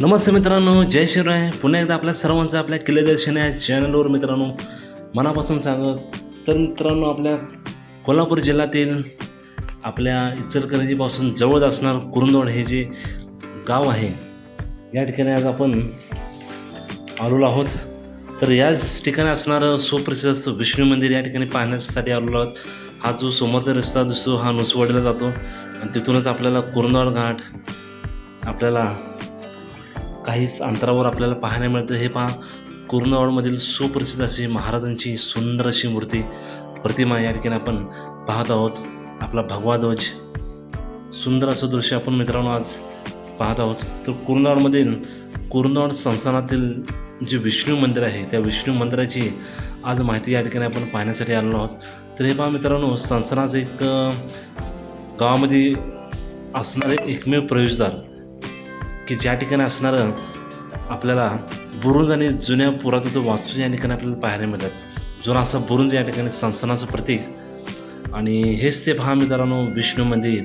नमस्ते मित्रांनो जय शिवराय पुन्हा एकदा आपल्या सर्वांचं आपल्या किल्लेदर्शन या चॅनलवर मित्रांनो मनापासून सांगत तर मित्रांनो आपल्या कोल्हापूर जिल्ह्यातील आपल्या इचलकरंजीपासून जवळच असणार कुरुंदवाड हे जे गाव आहे या ठिकाणी आज आपण आलेलो आहोत. तर याच ठिकाणी असणारं सुप्रसिद्ध असं विष्णू मंदिर या ठिकाणी पाहण्यासाठी आलेलो आहोत. हा जो समोरचा रस्ता दिसतो हा नुसवडला जातो. आणि तिथूनच आपल्याला कुरुंदवाड घाट आपल्याला काहीच अंतरावर आपल्याला पाहायला मिळतं. हे पहा कुरुंदवाडमधील सुप्रसिद्ध अशी महाराजांची सुंदर अशी मूर्ती प्रतिमा या ठिकाणी आपण पाहत आहोत. आपला भगवा ध्वज सुंदर असं दृश्य आपण मित्रांनो आज पाहत आहोत. तर कुरुंदवाडमधील कुरुंदवाड संस्थानातील जे विष्णू मंदिर आहे त्या विष्णू मंदिराची आज माहिती या ठिकाणी आपण पाहण्यासाठी आलेलो आहोत. तर हे पहा मित्रांनो संस्थानाचं एक गावामध्ये असणारे एकमेव प्रवेशद्वार की ज्या ठिकाणी असणारं आपल्याला बुरुज आणि जुन्या पुरातत्व वास्तू या ठिकाणी आपल्याला पाहायला मिळतात. जुना असा बुरुज या ठिकाणी संस्थानाचं प्रतीक. आणि हेच ते पहा मित्रांनो विष्णू मंदिर.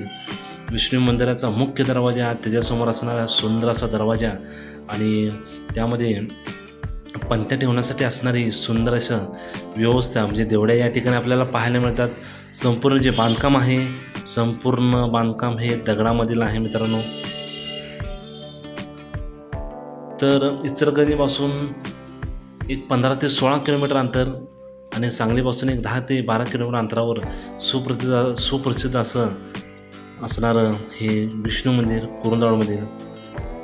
विष्णू मंदिराचा मुख्य दरवाजा त्याच्यासमोर असणारा सुंदर असा दरवाजा आणि त्यामध्ये पंथ्या ठेवण्यासाठी असणारी सुंदर असं व्यवस्था म्हणजे देवड्या या ठिकाणी आपल्याला पाहायला मिळतात. संपूर्ण जे बांधकाम आहे संपूर्ण बांधकाम हे दगडामधील आहे मित्रांनो. तर इचलकरंजीपासून एक पंधरा ते सोळा किलोमीटर अंतर आणि सांगलीपासून एक दहा ते बारा किलोमीटर अंतरावर सुप्रसिद्ध सुप्रसिद्ध असं असणारं हे विष्णू मंदिर कुरुंदवाडमधील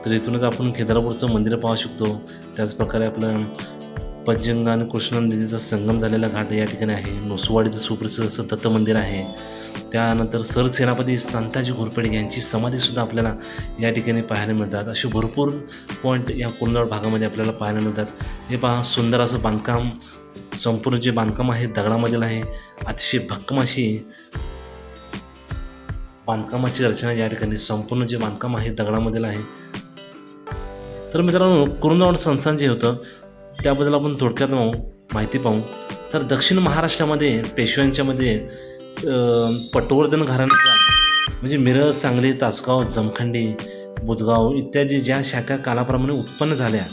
तर इथूनच आपण केदारपूरचं मंदिर पाहू शकतो. त्याचप्रकारे आपलं पंचगंगा आणि कृष्णा नदीचा संगम झालेला घाट या ठिकाणी आहे. नोसवाडीचं सुप्रसिद्ध असं दत्त मंदिर आहे. त्यानंतर सरसेनापती संताजी घोरपडे यांची समाधीसुद्धा आपल्याला या ठिकाणी पाहायला मिळतात. असे भरपूर पॉईंट या कुरुंदवाड भागामध्ये आपल्याला पाहायला मिळतात. हे पहा सुंदर असं बांधकाम संपूर्ण जे बांधकाम आहे दगडामधील आहे अतिशय भक्कम अशी बांधकामाची रचना या ठिकाणी संपूर्ण जे बांधकाम आहे दगडामधील आहे. तर मित्रांनो कुरुंदवाड संस्थान जे होतं त्याबद्दल आपण थोडक्यात पाहू माहिती पाहू. तर दक्षिण महाराष्ट्रामध्ये पेशव्यांच्यामध्ये पटवर्धन घराण्याचा म्हणजे मिरज सांगली तासगाव जमखंडी बुधगाव इत्यादी ज्या शाखा कालाप्रमाणे उत्पन्न झाल्या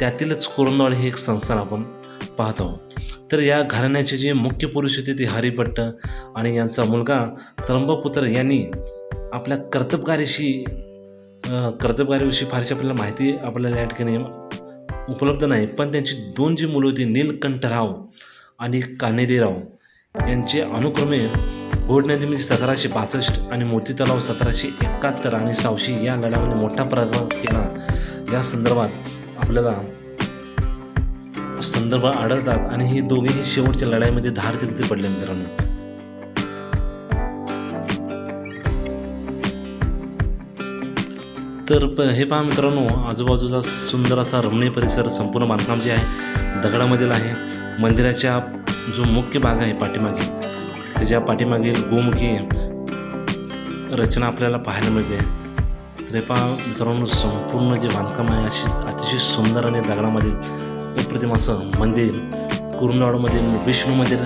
त्यातीलच कोरंदवाड हे एक संस्थान आपण पाहत आहोत. तर या घराण्याचे जे मुख्य पुरुष होते ते हरिभट्ट आणि यांचा मुलगा त्र्यंबपुत्र यांनी आपल्या कर्तबगारीशी कर्तबगारीविषयी फारशी आपल्याला माहिती आपल्याला या ठिकाणी उपलब्ध नाही पण त्यांची दोन जी मुलं होती नीलकंठराव आणि कानेदेराव यांचे अनुक्रमे घोडनदीमध्ये सतराशे बासष्ट आणि मोती तलाव सतराशे एकाहत्तर आणि सावशी या लढ्यामध्ये मोठा प्रभाव केला. या संदर्भात आपल्याला संदर्भ आढळतात आणि हे दोघेही शेवटच्या लढाईमध्ये धार ते पडले मित्रांनो. तर प हे पहा मित्रांनो आजूबाजूचा सुंदर असा रमणीय परिसर संपूर्ण बांधकाम जे आहे दगडामधील आहे. मंदिराच्या जो मुख्य भाग आहे पाठीमागे त्याच्या पाठीमागील गोमुखी रचना आपल्याला पाहायला मिळते. तर हे पहा मित्रांनो संपूर्ण जे बांधकाम आहे अशी अतिशय सुंदर आणि दगडामधील अप्रतिम असं मंदिर कुरुंदवाडमधील विष्णू मंदिर.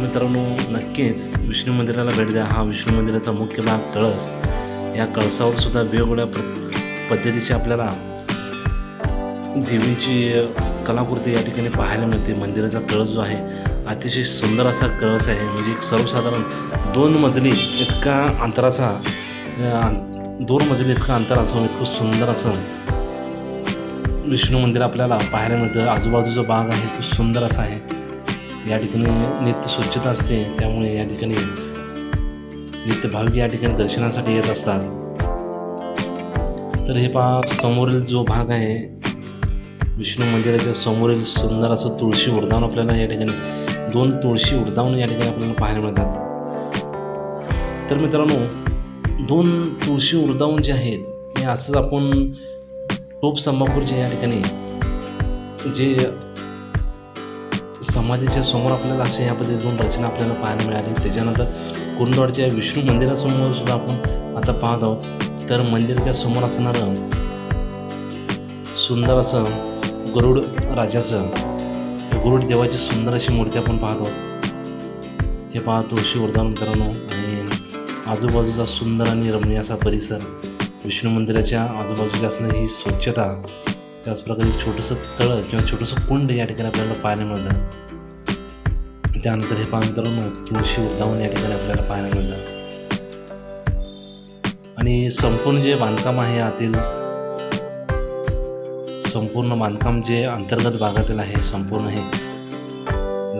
मित्रांनो नक्कीच विष्णू मंदिराला भेट द्या. हा विष्णू मंदिराचा मुख्य भाग तळस. या कळसावर सुद्धा वेगवेगळ्या प पद्धतीची आपल्याला देवींची कलाकृती या ठिकाणी पाहायला मिळते. मंदिराचा कळस जो आहे अतिशय सुंदर असा कळस आहे. म्हणजे एक सर्वसाधारण दोन मजली इतका अंतराचा दोन मजली इतका अंतर असून इतकं सुंदर असं विष्णू मंदिर आपल्याला पाहायला मिळतं. आजूबाजूचा बाग आहे तो सुंदर असा आहे. या ठिकाणी नित्य स्वच्छता असते. त्यामुळे या ठिकाणी नित्य भाविक या ठिकाणी दर्शनासाठी येत असतात. तर हे पहा समोरील जो भाग आहे विष्णू मंदिराच्या समोरील सुंदर असं तुळशी उर्दावन आपल्याला या ठिकाणी दोन तुळशी उडदावन या ठिकाणी आपल्याला पाहायला मिळतात. तर मित्रांनो दोन तुळशी उर्दावून जे आहेत हे असंच आपण टोप संभापूरच्या या ठिकाणी जे समाधीच्या समोर आपल्याला असे या पद्धती दोन रचना आपल्याला पाहायला मिळाली. त्याच्यानंतर कुंडवाडच्या विष्णू मंदिरासमोर सुद्धा आपण आता पाहत आहोत. तर मंदिराच्या समोर असणारं सुंदर असं गरुड राजाचं गरुड देवाची सुंदर अशी मूर्ती आपण पाहत आहोत. हे पाहतो तुळशी मित्रांनो आणि आजूबाजूचा सुंदर आणि रमणीय असा परिसर. विष्णू मंदिराच्या आजूबाजूला असणारी ही स्वच्छता त्याचप्रकारे छोटंसं तळं किंवा छोटंसं कुंड या ठिकाणी आपल्याला पाहायला मिळतं. त्यानंतर हे पहा मित्रांनो तुळशी उद्यान या ठिकाणी आपल्याला पाहायला मिळतं. आणि संपूर्ण जे बांधकाम आहे आतील संपूर्ण बांधकाम जे अंतर्गत भागातील आहे संपूर्ण हे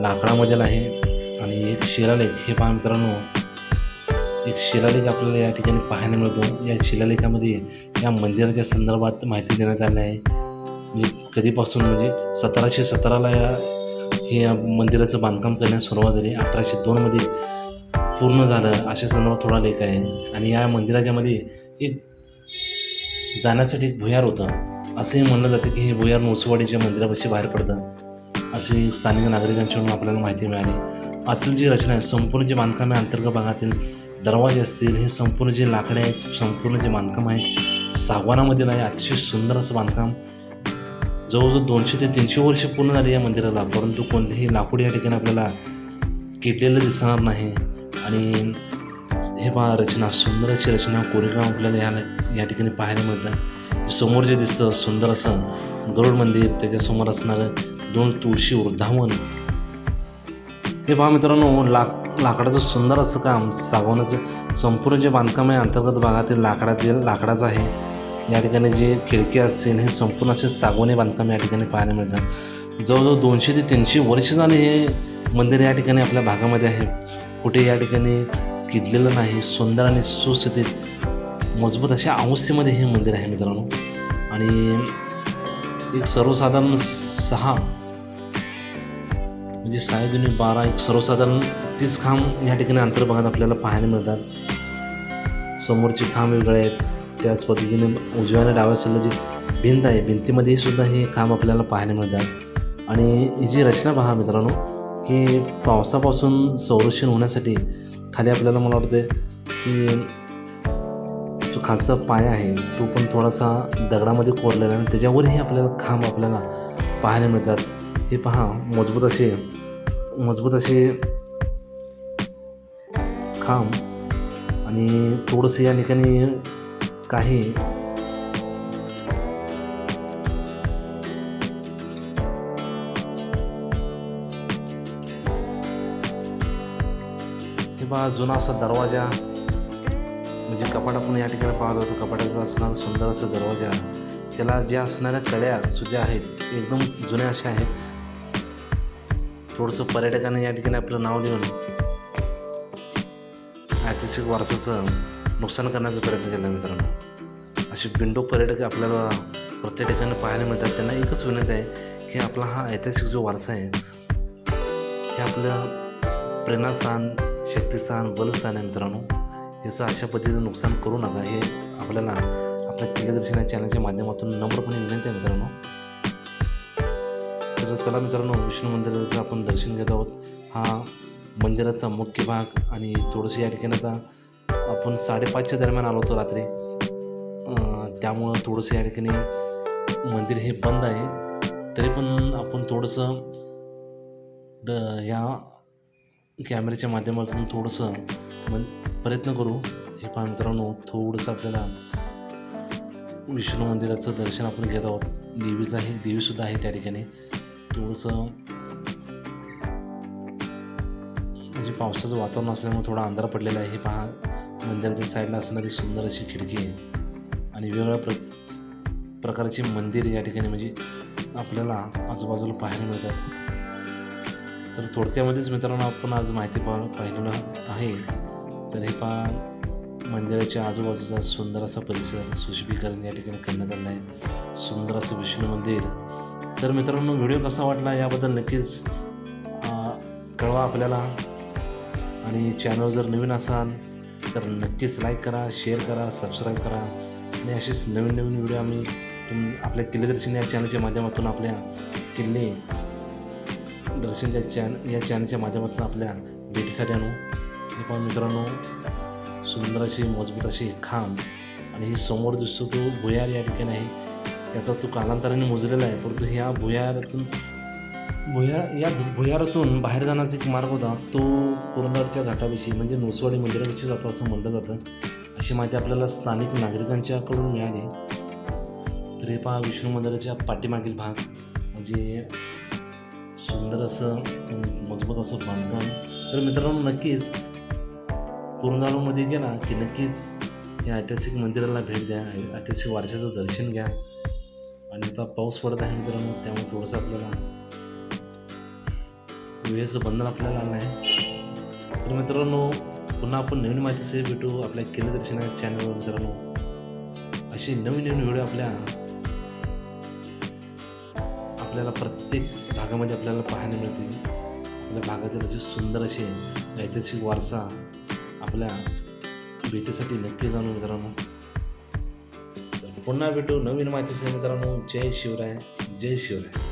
लाकडामधील आहे आणि एक शिलालेख हे पहा मित्रांनो एक शिलालेख आपल्याला या ठिकाणी पाहायला मिळतो. या शिलालेखामध्ये या मंदिराच्या संदर्भात माहिती देण्यात आली आहे. म्हणजे कधीपासून म्हणजे सतराशे सतराला या हे मंदिराचं बांधकाम करण्यास सुरुवात झाली. अठराशे दोनमध्ये पूर्ण झालं अशा संदर्भात थोडा लेख आहे. आणि या मंदिराच्या मध्ये एक जाण्यासाठी एक भुयार होतं. असंही म्हणलं जातं की हे भुयार नोसवाडीच्या मंदिरापाशी बाहेर पडतं. अशी स्थानिक नागरिकांच्याकडून आपल्याला माहिती मिळाली. आतील जी रचना आहे संपूर्ण जे बांधकाम आहे अंतर्गत भागातील दरवाजे असतील हे संपूर्ण जे लाकडे आहेत संपूर्ण जे बांधकाम आहे सागवानामधील आहे अतिशय सुंदर असं बांधकाम जवळजवळ दोनशे ते तीनशे वर्ष पूर्ण झाली या मंदिराला परंतु कोणतेही लाकूड या ठिकाणी आपल्याला किटलेलं दिसणार नाही. आणि हे पहा रचना सुंदर अशी रचना कोरीगाव आपल्याला या या ठिकाणी पाहायला मिळतं. समोर जे दिसतं सुंदर असं गरुड मंदिर त्याच्यासमोर असणारं दोन तुळशी वृद्धावन. हे पहा मित्रांनो लाक लाकडाचं सुंदर असं काम सागवण्याचं संपूर्ण जे बांधकाम आहे अंतर्गत भागातील लाकडातील लाकडाचं आहे. या ठिकाणी जे खिडकी असतील हे संपूर्ण असे सागोने बांधकाम या ठिकाणी पाहायला मिळतात. जवळजवळ दोनशे ते तीनशे वर्ष झाले हे मंदिर या ठिकाणी आपल्या भागामध्ये आहे. कुठे या ठिकाणी किडलेलं नाही सुंदर आणि सुस्थितीत मजबूत अशा अवस्थेमध्ये हे मंदिर आहे मित्रांनो. आणि एक सर्वसाधारण सहा म्हणजे सहा जुनी बारा एक सर्वसाधारण तीस खांब या ठिकाणी अंतर्भागात आपल्याला पाहायला मिळतात. समोरची खांब वेगळे आहेत. त्याच पद्धतीने उजव्या आणि डाव्या साईडला जी भिंत आहे भिंतीमध्ये सुद्धा हे खांब आपल्याला पाहायला मिळतात. आणि ही जी रचना पहा मित्रांनो की पावसापासून संरक्षण होण्यासाठी खाली आपल्याला मला वाटतं की जो खालचा पाय आहे तो पण थोडासा दगडामध्ये कोरलेला आहे आणि त्याच्यावरही आपल्याला खांब आपल्याला पाहायला मिळतात. हे पहा मजबूत असे मजबूत असे खांब आणि थोडंसं या ठिकाणी काही हे जुना असा दरवाजा. म्हणजे कपाट आपण या ठिकाणी पाहत होतो कपाटाचा असणारा सुंदर असा दरवाजा. त्याला ज्या असणाऱ्या कड्या सुद्धा आहेत एकदम जुन्या अशा आहेत. थोडंसं पर्यटकांनी या ठिकाणी आपलं नाव देऊन ऐतिहासिक वारसाचं नुकसान करण्याचा प्रयत्न केला मित्रांनो. असे विंडो पर्यटक आपल्याला प्रत्येक ठिकाणी पाहायला मिळतात. त्यांना एकच विनंती आहे की आपला हा ऐतिहासिक जो वारसा आहे हे आपलं प्रेरणास्थान शक्तिस्थान बलस्थान आहे मित्रांनो. याचं अशा पद्धतीने नुकसान करू नका. हे आपल्याला आपल्या किल्लेदर्शन या चॅनलच्या माध्यमातून नम्रपणे विनंती आहे मित्रांनो. तर चला मित्रांनो विष्णू मंदिराचं आपण दर्शन घेत आहोत. हा मंदिराचा मुख्य भाग आणि थोडंसं या ठिकाणी आता आपण साडेपाचच्या दरम्यान आलो होतो रात्री. त्यामुळं थोडंसं या ठिकाणी मंदिर हे बंद आहे. तरी पण आपण थोडंसं द या कॅमेऱ्याच्या माध्यमातून थोडंसं मन प्रयत्न करू. हे पहा मित्रांनो थोडंसं आपल्याला विष्णू मंदिराचं दर्शन आपण घेत आहोत. देवीचं आहे देवीसुद्धा आहे त्या ठिकाणी. थोडंसं म्हणजे पावसाचं वातावरण असल्यामुळे थोडा अंधार पडलेला आहे. हे पहा मंदिराच्या साईडला असणारी सुंदर अशी खिडकी आहे. आणि वेगवेगळ्या प्र प्रकारचे मंदिर या ठिकाणी म्हणजे आपल्याला आजूबाजूला पाहायला मिळतात. तर थोडक्यामध्येच मित्रांनो आपण आज माहिती पा पाहिलेलं आहे. तर हे पहा मंदिराच्या आजूबाजूचा सुंदर असा परिसर सुशोभीकरण या ठिकाणी करण्यात आलं आहे. सुंदर असं विष्णू मंदिर. तर मित्रांनो व्हिडिओ कसा वाटला याबद्दल नक्कीच कळवा आपल्याला. आणि चॅनल जर नवीन असाल तर नक्कीच लाईक करा शेअर करा सबस्क्राईब करा. आणि असेच नवीन नवीन व्हिडिओ आम्ही तुम आपल्या किल्ले दर्शन या चॅनलच्या माध्यमातून आपल्या किल्ले दर्शनच्या चॅन या चॅनलच्या माध्यमातून आपल्या भेटीसाठी आणू. हे पण मित्रांनो सुंदर अशी मजबूत अशी खांब आणि ही समोर दिसतो तो भुयार या ठिकाणी आहे. त्याचा तो कालांतराने मोजलेला आहे परंतु ह्या भुयारातून भुया या भुयारातून बाहेर जाण्याचा एक मार्ग होता. तो पुरंदरच्या घाटाविषयी म्हणजे नोसवाडी मंदिराविषयी जातो असं म्हणलं जातं. अशी माहिती आपल्याला स्थानिक नागरिकांच्याकडून मिळाली. तर हे पहा विष्णू मंदिराच्या पाठीमागील भाग. म्हणजे सुंदर असं मजबूत असं बांधकाम. तर मित्रांनो नक्कीच पुरंदारोमध्ये गेला की नक्कीच या ऐतिहासिक मंदिराला भेट द्या ऐतिहासिक वारशाचं दर्शन घ्या. आणि आता पाऊस पडत आहे मित्रांनो त्यामुळे थोडंसं आपल्याला वेळेचं बंधन आपल्याला आलं आहे. तर मित्रांनो पुन्हा आपण नवीन माहितीसह भेटू आपल्या केले चॅनलवर मित्रांनो अशी नवीन नवीन व्हिडिओ आपल्या आपल्याला प्रत्येक भागामध्ये आपल्याला पाहायला मिळतील आपल्या भागातील असे सुंदर असे ऐतिहासिक वारसा आपल्या भेटीसाठी नक्की जाणून मित्रांनो. तर पुन्हा भेटू नवीन माहितीसह मित्रांनो. जय शिवराय. जय शिवराय.